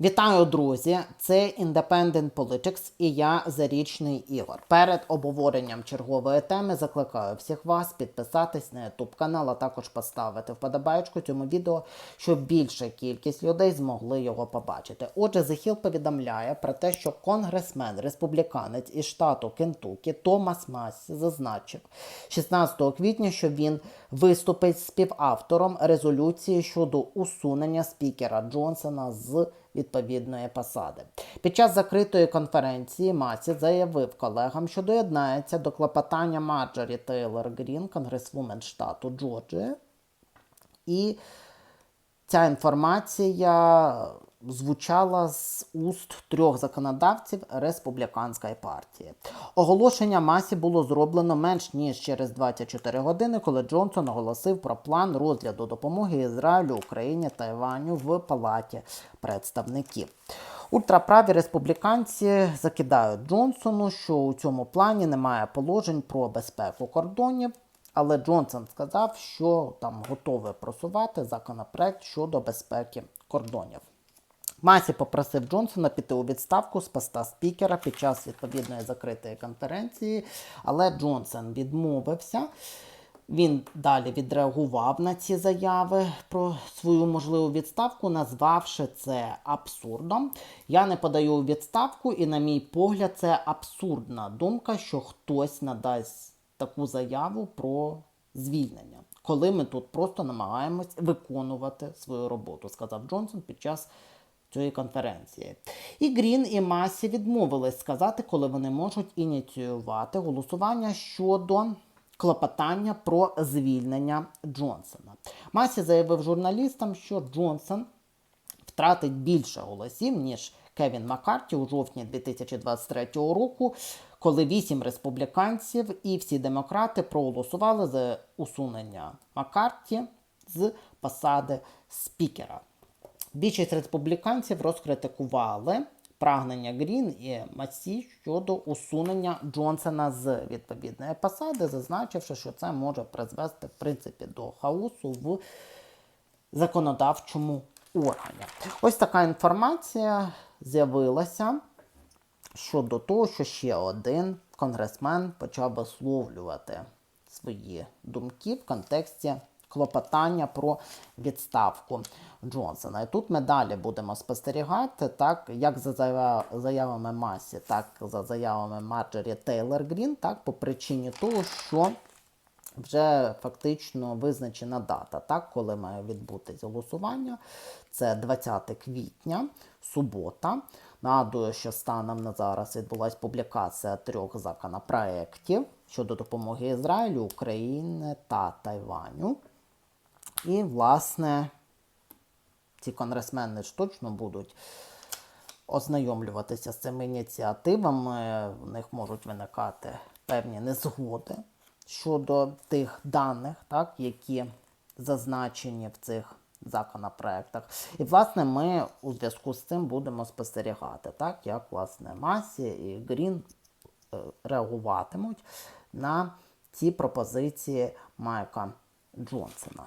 Вітаю, друзі! Це Independent Politics і я Зарічний Ігор. Перед обговоренням чергової теми закликаю всіх вас підписатись на YouTube канал, а також поставити вподобайку цьому відео, щоб більша кількість людей змогли його побачити. Отже, Hill повідомляє про те, що конгресмен, республіканець із штату Кентукі Томас Массі зазначив 16 квітня, що він виступить співавтором резолюції щодо усунення спікера Джонсона з відповідної посади. Під час закритої конференції Масі заявив колегам, що доєднається до клопотання Марджорі Тейлор Грін, конгресвумен штату Джорджія. І ця інформація звучала з уст трьох законодавців республіканської партії. Оголошення масі було зроблено менш ніж через 24 години, коли Джонсон оголосив про план розгляду допомоги Ізраїлю, Україні та Іваню в палаті представників. Ультраправі республіканці закидають Джонсону, що у цьому плані немає положень про безпеку кордонів. Але Джонсон сказав, що там готовий просувати законопроект щодо безпеки кордонів. Масі попросив Джонсона піти у відставку з поста спікера під час відповідної закритої конференції, але Джонсон відмовився. Він далі відреагував на ці заяви про свою можливу відставку, назвавши це абсурдом. Я не подаю у відставку, і, на мій погляд, це абсурдна думка, що хтось надасть таку заяву про звільнення, коли ми тут просто намагаємось виконувати свою роботу, сказав Джонсон під час цієї конференції. І Грін і Масі відмовились сказати, коли вони можуть ініціювати голосування щодо клопотання про звільнення Джонсона. Масі заявив журналістам, що Джонсон втратить більше голосів, ніж Кевін Маккарті у жовтні 2023 року, коли вісім республіканців і всі демократи проголосували за усунення Маккарті з посади спікера. Більшість республіканців розкритикували прагнення Грін і Масі щодо усунення Джонсона з відповідної посади, зазначивши, що це може призвести в принципі до хаосу в законодавчому органі. Ось така інформація з'явилася щодо того, що ще один конгресмен почав висловлювати свої думки в контексті клопотання про відставку Джонсона. І тут ми далі будемо спостерігати, так як за заявами Масі, так за заявами Марджорі Тейлор Грін, так по причині того, що вже фактично визначена дата, так, коли має відбутись голосування. Це 20 квітня, субота. Нагадую, що станом на зараз відбулася публікація трьох законопроєктів щодо допомоги Ізраїлю, України та Тайваню. І, власне, ці конгресмени ж точно будуть ознайомлюватися з цими ініціативами. В них можуть виникати певні незгоди щодо тих даних, так, які зазначені в цих законопроектах. І, власне, ми у зв'язку з цим будемо спостерігати, так, як власне Масі і Грін е, реагуватимуть на ці пропозиції Майка Джонсона.